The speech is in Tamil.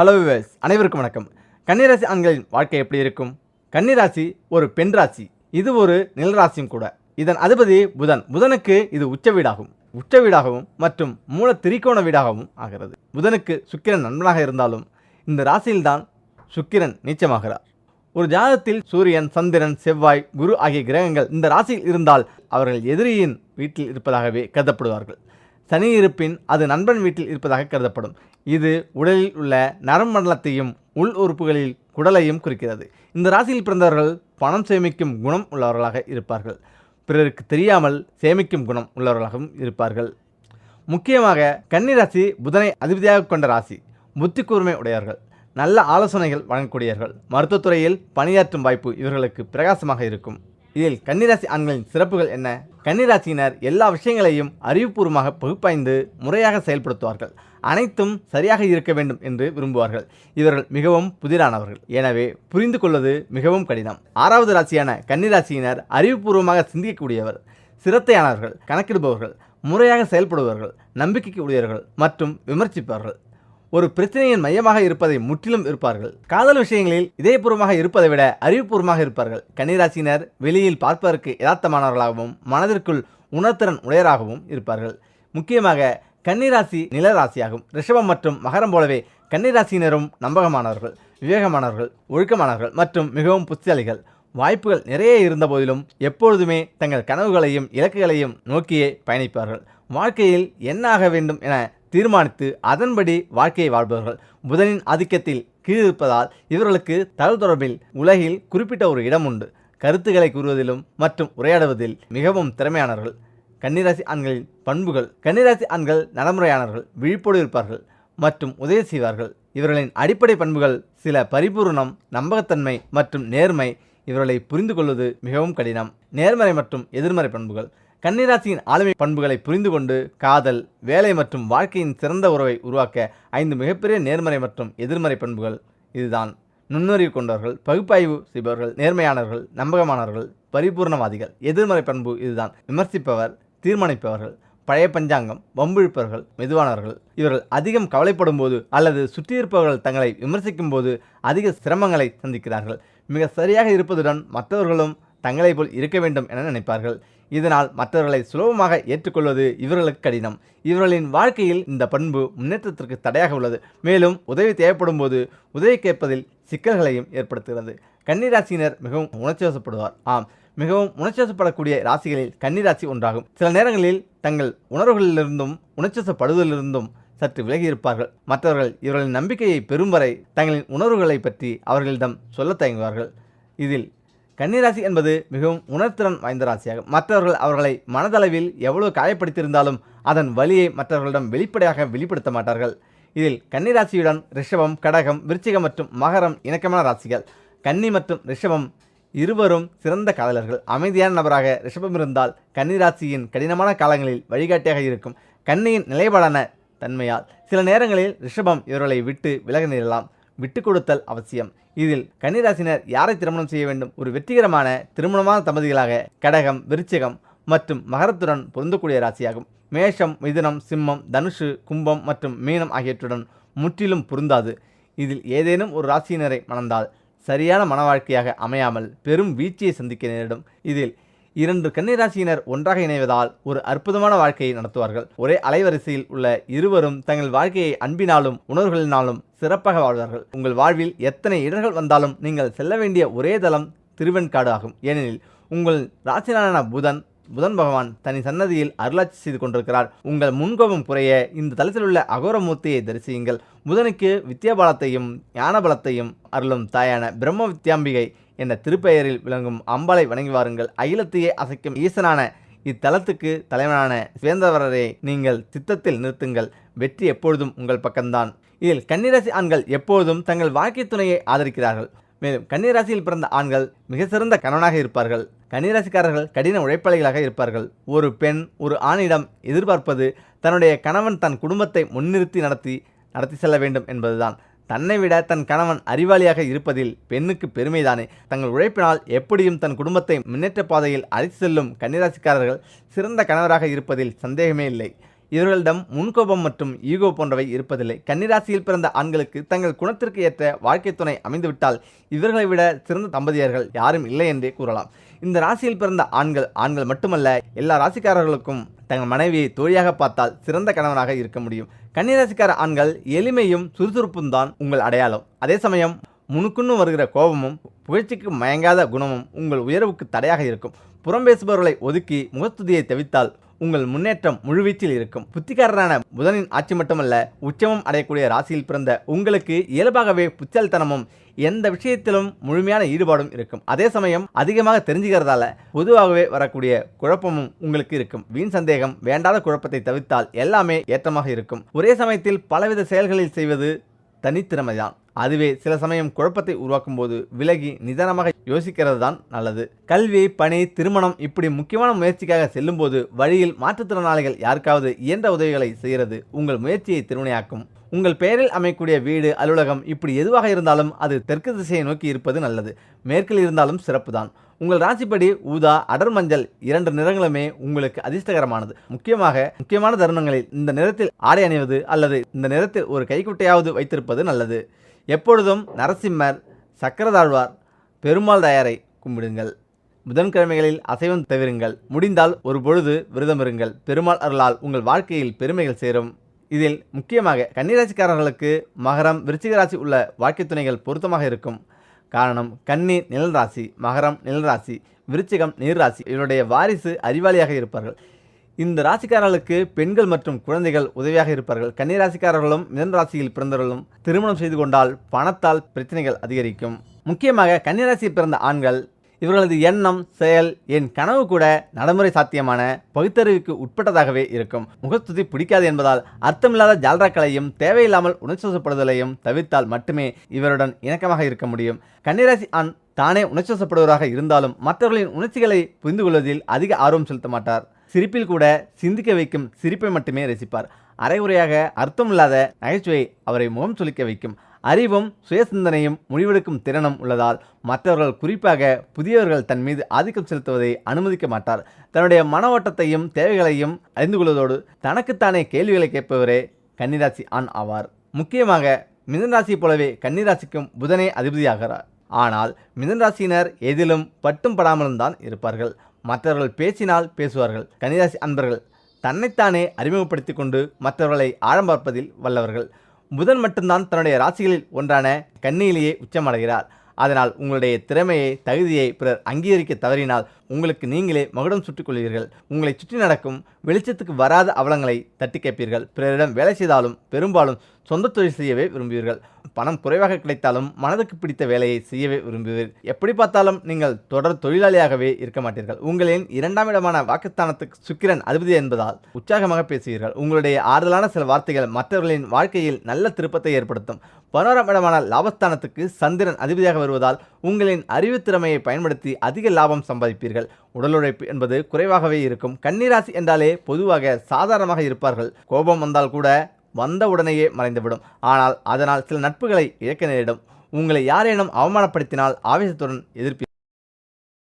ஹலோ விவர்ஸ் அனைவருக்கும் வணக்கம். கன்னிராசி ஆண்களின் வாழ்க்கை எப்படி இருக்கும்? கன்னிராசி ஒரு பெண் ராசி. இது ஒரு நிலராசியும் கூட. இதன் அதிபதி புதன். புதனுக்கு இது உச்ச வீடாகும். உச்ச வீடாகவும் மற்றும் மூல திரிகோண வீடாகவும் ஆகிறது. புதனுக்கு சுக்கிரன் நண்பனாக இருந்தாலும் இந்த ராசியில்தான் சுக்கிரன் நீச்சமாகிறார். ஒரு ஜாதத்தில் சூரியன் சந்திரன் செவ்வாய் குரு ஆகிய கிரகங்கள் இந்த ராசியில் இருந்தால் அவர்கள் எதிரியின் வீட்டில் இருப்பதாகவே கருதப்படுவார்கள். சனி இருப்பின் அது நண்பன் வீட்டில் இருப்பதாக கருதப்படும். இது உடலில் உள்ள நரம்பு மண்டலத்தையும் உள் உறுப்புகளில் குடலையும் குறிக்கிறது. இந்த ராசியில் பிறந்தவர்கள் பணம் சேமிக்கும் குணம் உள்ளவர்களாக இருப்பார்கள். பிறருக்கு தெரியாமல் சேமிக்கும் குணம் உள்ளவர்களாகவும் இருப்பார்கள். முக்கியமாக கன்னிராசி புதனை அதிபதியாக கொண்ட ராசி புத்தி கூர்மை உடையவர்கள் நல்ல ஆலோசனைகள் வழங்கக்கூடியவர்கள் மருத்துவத்துறையில் பணியாற்றும் வாய்ப்பு இவர்களுக்கு பிரகாசமாக இருக்கும். இதில் கன்னிராசி ஆண்களின் சிறப்புகள் என்ன? கன்னிராசியினர் எல்லா விஷயங்களையும் அறிவுபூர்வமாக பகுப்பாய்ந்து முறையாக செயல்படுத்துவார்கள். அனைத்தும் சரியாக இருக்க வேண்டும் என்று விரும்புவார்கள். இவர்கள் மிகவும் புதிரானவர்கள். எனவே புரிந்து கொள்வது மிகவும் கடினம். ஆறாவது ராசியான கன்னிராசியினர் அறிவுபூர்வமாக சிந்திக்கக்கூடியவர் சிரத்தையானவர்கள் கணக்கிடுபவர்கள் முறையாக செயல்படுபவர்கள் நம்பிக்கைக்கு உடையவர்கள் மற்றும் விமர்சிப்பவர்கள். ஒரு பிரச்சனையின் மையமாக இருப்பதை முற்றிலும் இருப்பார்கள் காதல் விஷயங்களில் இதயபூர்வமாக இருப்பதை விட அறிவுபூர்வமாக இருப்பார்கள். கன்னிராசியினர் வெளியில் பார்ப்பதற்கு யதார்த்தமானவர்களாகவும் மனதிற்குள் உணர்திறன் உடையராகவும் இருப்பார்கள். முக்கியமாக கன்னிராசி நிலராசியாகும். ரிஷபம் மற்றும் மகரம் போலவே கன்னிராசியினரும் நம்பகமானவர்கள் விவேகமானவர்கள் ஒழுக்கமானவர்கள் மற்றும் மிகவும் புத்திசாலிகள். வாய்ப்புகள் நிறைய இருந்த போதிலும் எப்பொழுதுமே தங்கள் கனவுகளையும் இலக்குகளையும் நோக்கியே பயணிப்பார்கள். வாழ்க்கையில் என்ன ஆக வேண்டும் என தீர்மானித்து அதன்படி வாழ்க்கையை வாழ்பவர்கள். புதனின் ஆதிக்கத்தில் கீழிருப்பதால் இவர்களுக்கு தகவல் தொடர்பில் உலகில் குறிப்பிட்ட ஒரு இடம் உண்டு. கருத்துக்களை கூறுவதிலும் மற்றும் உரையாடுவதில் மிகவும் திறமையானவர்கள். கன்னிராசி ஆண்களின் பண்புகள். கன்னிராசி ஆண்கள் நடைமுறையானவர்கள் விழிப்போடு இருப்பார்கள் மற்றும் உதவி செய்வார்கள். இவர்களின் அடிப்படை பண்புகள் சில பரிபூரணம் நம்பகத்தன்மை மற்றும் நேர்மை. இவர்களை புரிந்து கொள்வது மிகவும் கடினம். நேர்மறை மற்றும் எதிர்மறை பண்புகள். கன்னிராசியின் ஆளுமை பண்புகளை புரிந்து கொண்டு காதல் வேலை மற்றும் வாழ்க்கையின் சிறந்த உறவை உருவாக்க ஐந்து மிகப்பெரிய நேர்மறை மற்றும் எதிர்மறை பண்புகள் இதுதான். நுண்ணறிவு கொண்டவர்கள் பகுப்பாய்வு செய்பவர்கள் நேர்மையானவர்கள் நம்பகமானவர்கள் பரிபூர்ணவாதிகள். எதிர்மறை பண்பு இதுதான். விமர்சிப்பவர் தீர்மானிப்பவர்கள் பழைய பஞ்சாங்கம் வம்பிழுப்பவர்கள் மெதுவானவர்கள். இவர்கள் அதிகம் கவலைப்படும் போது அல்லது சுற்றியிருப்பவர்கள் தங்களை விமர்சிக்கும் போது அதிக சிரமங்களை சந்திக்கிறார்கள். மிக சரியாக இருப்பதுடன் மற்றவர்களும் தங்களை போல் இருக்க வேண்டும் என நினைப்பார்கள். இதனால் மற்றவர்களை சுலபமாக ஏற்றுக்கொள்வது இவர்களுக்கு கடினம். இவர்களின் வாழ்க்கையில் இந்த பண்பு முன்னேற்றத்திற்கு தடையாக உள்ளது. மேலும் உதவி தேவைப்படும் போது உதவி கேட்பதில் சிக்கல்களையும் ஏற்படுத்துகிறது. கன்னிராசியினர் மிகவும் உணர்ச்சி வசப்படுவார். ஆம் மிகவும் உணர்ச்சசப்படக்கூடிய ராசிகளில் கன்னிராசி ஒன்றாகும். சில நேரங்களில் தங்கள் உணர்வுகளிலிருந்தும் உணர்ச்சிவசப்படுவதிலிருந்தும் சற்று விலகி இருப்பார்கள் மற்றவர்கள் இவர்களின் நம்பிக்கையை பெறும் வரை தங்களின் உணர்வுகளை பற்றி அவர்களிடம் சொல்ல தயங்குவார்கள். இதில் கன்னிராசி என்பது மிகவும் உணர்திறன் வாய்ந்த ராசியாகும். மற்றவர்கள் அவர்களை மனதளவில் எவ்வளவு காயப்படுத்தியிருந்தாலும் அதன் வழியை மற்றவர்களிடம் வெளிப்படையாக வெளிப்படுத்த மாட்டார்கள். இதில் கன்னிராசியுடன் ரிஷபம் கடகம் விருச்சிகம் மற்றும் மகரம் இணக்கமான ராசிகள். கன்னி மற்றும் ரிஷபம் இருவரும் சிறந்த காதலர்கள். அமைதியான நபராக ரிஷபம் இருந்தால் கன்னிராசியின் கடினமான காலங்களில் வழிகாட்டியாக இருக்கும். கன்னியின் நிலைப்பாடான தன்மையால் சில நேரங்களில் ரிஷபம் இவர்களை விட்டு விலக நேரலாம். விட்டு கொடுத்தல் அவசியம். இதில் கன்னிராசினர் யாரை திருமணம் செய்ய வேண்டும்? ஒரு வெற்றிகரமான திருமணமான தம்பதிகளாக கடகம் விருச்சிகம் மற்றும் மகரத்துடன் பொருந்தக்கூடிய ராசியாகும். மேஷம் மிதுனம் சிம்மம் தனுஷு கும்பம் மற்றும் மீனம் ஆகியவற்றுடன் முற்றிலும் பொருந்தாது. இதில் ஏதேனும் ஒரு ராசியினரை மணந்தால் சரியான மன வாழ்க்கையாக அமையாமல் பெரும் வீழ்ச்சியை சந்திக்க நேரிடும். இதில் இரண்டு கன்னிராசியினர் ஒன்றாக இணைவதால் ஒரு அற்புதமான வாழ்க்கையை நடத்துவார்கள். ஒரே அலைவரிசையில் உள்ள இருவரும் தங்கள் வாழ்க்கையை அன்பினாலும் உணர்வுகளினாலும் சிறப்பாக வாழ்வார்கள். உங்கள் வாழ்வில் எத்தனை இடர்கள் வந்தாலும் நீங்கள் செல்ல வேண்டிய ஒரே தளம் திருவெண்காடு ஆகும். ஏனெனில் உங்கள் ராசினான புதன் புதன் பகவான் தனி சன்னதியில் அருளாட்சி செய்து கொண்டிருக்கிறார். உங்கள் முன்கோபம் குறைய இந்த தலத்தில் உள்ள அகோரமூர்த்தியை தரிசியுங்கள். புதனுக்கு வித்யாபலத்தையும் ஞானபலத்தையும் அருளும் தாயான பிரம்ம வித்யாம்பிகை என்ற திருப்பெயரில் விளங்கும் அம்பாளை வணங்கி வாருங்கள். அகிலத்தையே அசைக்கும் ஈசனான இத்தலத்துக்கு தலைவனான சுவேந்தவரரை நீங்கள் சித்தத்தில் நிறுத்துங்கள். வெற்றி எப்பொழுதும் உங்கள் பக்கம்தான். இதில் கன்னிராசி ஆண்கள் எப்பொழுதும் தங்கள் வாழ்க்கை துணையை ஆதரிக்கிறார்கள். மேலும் கன்னிராசியில் பிறந்த ஆண்கள் மிக சிறந்த கணவனாக இருப்பார்கள். கன்னிராசிக்காரர்கள் கடின உழைப்பாளிகளாக இருப்பார்கள். ஒரு பெண் ஒரு ஆணிடம் எதிர்பார்ப்பது தன்னுடைய கணவன் தன் குடும்பத்தை முன்னிறுத்தி நடத்தி நடத்தி செல்ல வேண்டும் என்பதுதான். தன்னை விட தன் கணவன் அறிவாளியாக இருப்பதில் பெண்ணுக்கு பெருமைதானே. தங்கள் உழைப்பினால் எப்படியும் தன் குடும்பத்தை முன்னேற்ற பாதையில் அழைத்து செல்லும் கன்னிராசிக்காரர்கள் சிறந்த கணவராக இருப்பதில் சந்தேகமே இல்லை. இவர்களிடம் முன்கோபம் மற்றும் ஈகோ போன்றவை இருப்பதில்லை. கன்னிராசியில் பிறந்த ஆண்களுக்கு தங்கள் குணத்திற்கு ஏற்ற வாழ்க்கை துணை அமைந்துவிட்டால் இவர்களை விட சிறந்த தம்பதியர்கள் யாரும் இல்லை என்றே கூறலாம். இந்த ராசியில் பிறந்த ஆண்கள் ஆண்கள் மட்டுமல்ல எல்லா ராசிக்காரர்களுக்கும் தங்கள் மனைவியை தோழியாக பார்த்தால் சிறந்த கணவனாக இருக்க முடியும். கன்னிராசிக்கார ஆண்கள் எளிமையும் சுறுசுறுப்பும் தான் உங்கள் அடையாளம். அதே சமயம் முனுக்குன்னு வருகிற கோபமும் புகழ்ச்சிக்கு மயங்காத குணமும் உங்கள் உயர்வுக்கு தடையாக இருக்கும். புறம் பேசுபவர்களை ஒதுக்கி முகத்துதியை தவித்தால் உங்கள் முன்னேற்றம் முழுவீச்சில் இருக்கும். புத்திகாரரான புதனின் ஆட்சி மட்டுமல்ல உச்சமம் அடையக்கூடிய ராசியில் பிறந்த உங்களுக்கு இயல்பாகவே புச்சல்தனமும் எந்த விஷயத்திலும் முழுமையான ஈடுபாடும் இருக்கும். அதே சமயம் அதிகமாக தெரிஞ்சுக்கிறதால பொதுவாகவே வரக்கூடிய குழப்பமும் உங்களுக்கு இருக்கும். வீண் சந்தேகம் வேண்டாத குழப்பத்தை தவிர்த்தால் எல்லாமே ஏற்றமாக இருக்கும். ஒரே சமயத்தில் பலவித செயல்களில் செய்வது தனித்திறமைதான். அதுவே சில சமயம் குழப்பத்தை உருவாக்கும் போது விலகி நிதானமாக யோசிக்கிறது தான் நல்லது. கல்வி பணி திருமணம் இப்படி முக்கியமான முயற்சிக்காக செல்லும்போது வழியில் மாற்றுத்திறனாளிகள் யாருக்காவது இயன்ற உதவிகளை செய்கிறது உங்கள் முயற்சியை திருவினையாக்கும். உங்கள் பெயரில் அமையக்கூடிய வீடு அலுவலகம் இப்படி எதுவாக இருந்தாலும் அது தெற்கு திசையை நோக்கி இருப்பது நல்லது. மேற்கில் இருந்தாலும் சிறப்பு தான் உங்கள் ராசிப்படி ஊதா அடர் மஞ்சள் இரண்டு நிறங்களுமே உங்களுக்கு அதிர்ஷ்டகரமானது. முக்கியமாக முக்கியமான தருணங்களில் இந்த நிறத்தில் ஆடை அணிவது அல்லது இந்த நிறத்தில் ஒரு கைக்குட்டையாவது வைத்திருப்பது நல்லது. எப்பொழுதும் நரசிம்மர் சக்கரதாழ்வார் பெருமாள் தயாரை கும்பிடுங்கள். புதன்கிழமைகளில் அசைவம் தவிருங்கள். முடிந்தால் ஒரு பொழுது விரதம் இருங்கள். பெருமாள் அருளால் உங்கள் வாழ்க்கையில் பெருமைகள் சேரும். இதில் முக்கியமாக கன்னிராசிக்காரர்களுக்கு மகரம் விருச்சிகராசி உள்ள வாழ்க்கை துணைகள் பொருத்தமாக இருக்கும். காரணம் கன்னி நிழல் ராசி மகரம் நிழல் ராசி விருச்சிகம் நீர் ராசி இவருடைய வாரிசு அறிவாளியாக இருப்பார்கள். இந்த ராசிக்காரர்களுக்கு பெண்கள் மற்றும் குழந்தைகள் உதவியாக இருப்பார்கள். கன்னிராசிக்காரர்களும் மிதன் ராசியில் பிறந்தவர்களும் திருமணம் செய்து கொண்டால் பணத்தால் பிரச்சனைகள் அதிகரிக்கும். முக்கியமாக கன்னிராசியில் பிறந்த ஆண்கள் இவர்களது எண்ணம் செயல் என் கனவு கூட நடைமுறை சாத்தியமான பகுத்தறிவுக்கு உட்பட்டதாகவே இருக்கும். முகஸ்துதி பிடிக்காது என்பதால் அர்த்தமில்லாத ஜால்ராக்களையும் தேவையில்லாமல் உணர்ச்சிவசப்படுதலையும் தவிர்த்தால் மட்டுமே இவருடன் இணக்கமாக இருக்க முடியும். கன்னிராசி ஆண் தானே உணர்ச்சிவசப்படுவராக இருந்தாலும் மற்றவர்களின் உணர்ச்சிகளை புரிந்து கொள்வதில் அதிக ஆர்வம் செலுத்த மாட்டார். சிரிப்பில் கூட சிந்திக்க வைக்கும் சிரிப்பை மட்டுமே ரசிப்பார். அரைகுறையாக அர்த்தமில்லாத நகைச்சுவை அவரை முகம் சுளிக்க வைக்கும். அறிவும் சுயசிந்தனையும் முடிவெடுக்கும் திறனும் உள்ளதால் மற்றவர்கள் குறிப்பாக புதியவர்கள் தன் மீது ஆதிக்கம் செலுத்துவதை அனுமதிக்க மாட்டார். தன்னுடைய மன ஓட்டத்தையும் தேவைகளையும் அறிந்து கொள்வதோடு தனக்குத்தானே கேள்விகளை கேட்பவரே கன்னிராசி ஆண் ஆவார். முக்கியமாக மிதன்ராசி போலவே கன்னிராசிக்கும் புதனே அதிபதியாகிறார். ஆனால் மிதன்ராசியினர் எதிலும் பட்டும் படாமலும் தான் இருப்பார்கள். மற்றவர்கள் பேசினால் பேசுவார்கள். கன்னிராசி அன்பர்கள் தன்னைத்தானே அறிமுகப்படுத்தி கொண்டு மற்றவர்களை ஆழம் பார்ப்பதில் வல்லவர்கள். புதன் மட்டும்தான் தன்னுடைய ராசிகளில் ஒன்றான கன்னியிலேயே உச்சமடைகிறார். அதனால் உங்களுடைய திறமையை தகுதியை பிறர் அங்கீகரிக்க தவறினால் உங்களுக்கு நீங்களே மகுடம் சுட்டுக்கொள்வீர்கள் உங்களை சுற்றி நடக்கும் வெளிச்சத்துக்கு வராத அவலங்களை தட்டி கேட்பீர்கள். பிறரிடம் வேலை செய்தாலும் பெரும்பாலும் சொந்த தொழில் செய்யவே விரும்புவீர்கள். பணம் குறைவாக கிடைத்தாலும் மனதுக்கு பிடித்த வேலையை செய்யவே விரும்புவீர்கள் எப்படி பார்த்தாலும் நீங்கள் தொடர் தொழிலாளியாகவே இருக்க மாட்டீர்கள். உங்களின் இரண்டாம் இடமான வாக்குஸ்தானத்துக்கு சுக்கிரன் அதிபதி என்பதால் உற்சாகமாக பேசுவீர்கள். உங்களுடைய ஆறுதலான சில வார்த்தைகள் மற்றவர்களின் வாழ்க்கையில் நல்ல திருப்பத்தை ஏற்படுத்தும். பதினோராம் இடமான லாபஸ்தானத்துக்கு சந்திரன் அதிபதியாக வருவதால் உங்களின் அறிவுத்திறமையை பயன்படுத்தி அதிக லாபம் சம்பாதிப்பீர்கள். உடல் உழைப்பு என்பது குறைவாகவே இருக்கும். கன்னிராசி என்றாலே பொதுவாக சாதாரணமாக இருப்பார்கள். கோபம் வந்தால் கூட வந்த உடனேயே மறைந்துவிடும். ஆனால் அதனால் சில நட்புகளை இழக்க நேரிடும். உங்களை யாரேனும் அவமானப்படுத்தினால் ஆவேசத்துடன் எதிர்ப்பீர்கள்.